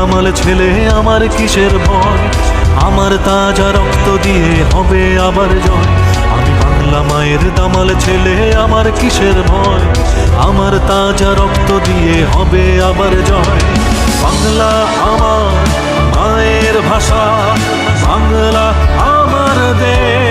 দামাল ছেলে, আমার কিসের ভয়? আমার তাজা রক্ত দিয়ে হবে আবার জয়। আমি বাংলা মায়ের দামাল ছেলে, আমার কিসের ভয়? আমার তাজা রক্ত দিয়ে হবে আবার জয়। বাংলা আমার মায়ের ভাষা, বাংলা আমার দেশ।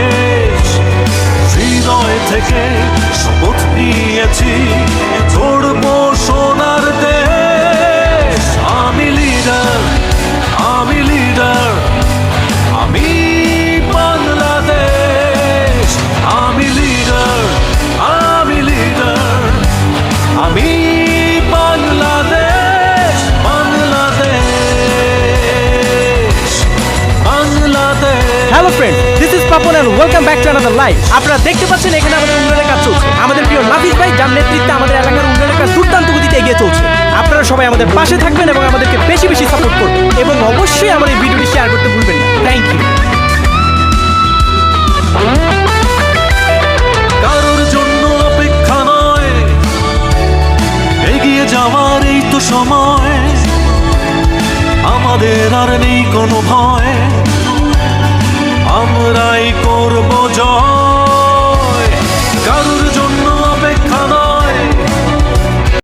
Hello back to another live আপনারা দেখতে পাচ্ছেন এখানে আমাদের উন্নয়নের কাজ চলছে। আপনারা সবাই আমাদের পাশে থাকবেন এবং আমাদেরকে বেশি বেশি সাপোর্ট করবেন। এবং অবশ্যই আমাদের ভিডিওটি শেয়ার করতে ভুলবেন না। থ্যাংক ইউ কারোর জন্য অপেক্ষা নয়। এগিয়ে যাওয়ার এই তো সময়। আমাদের আর নেই কোনো ভয়। আমরাই করব জয়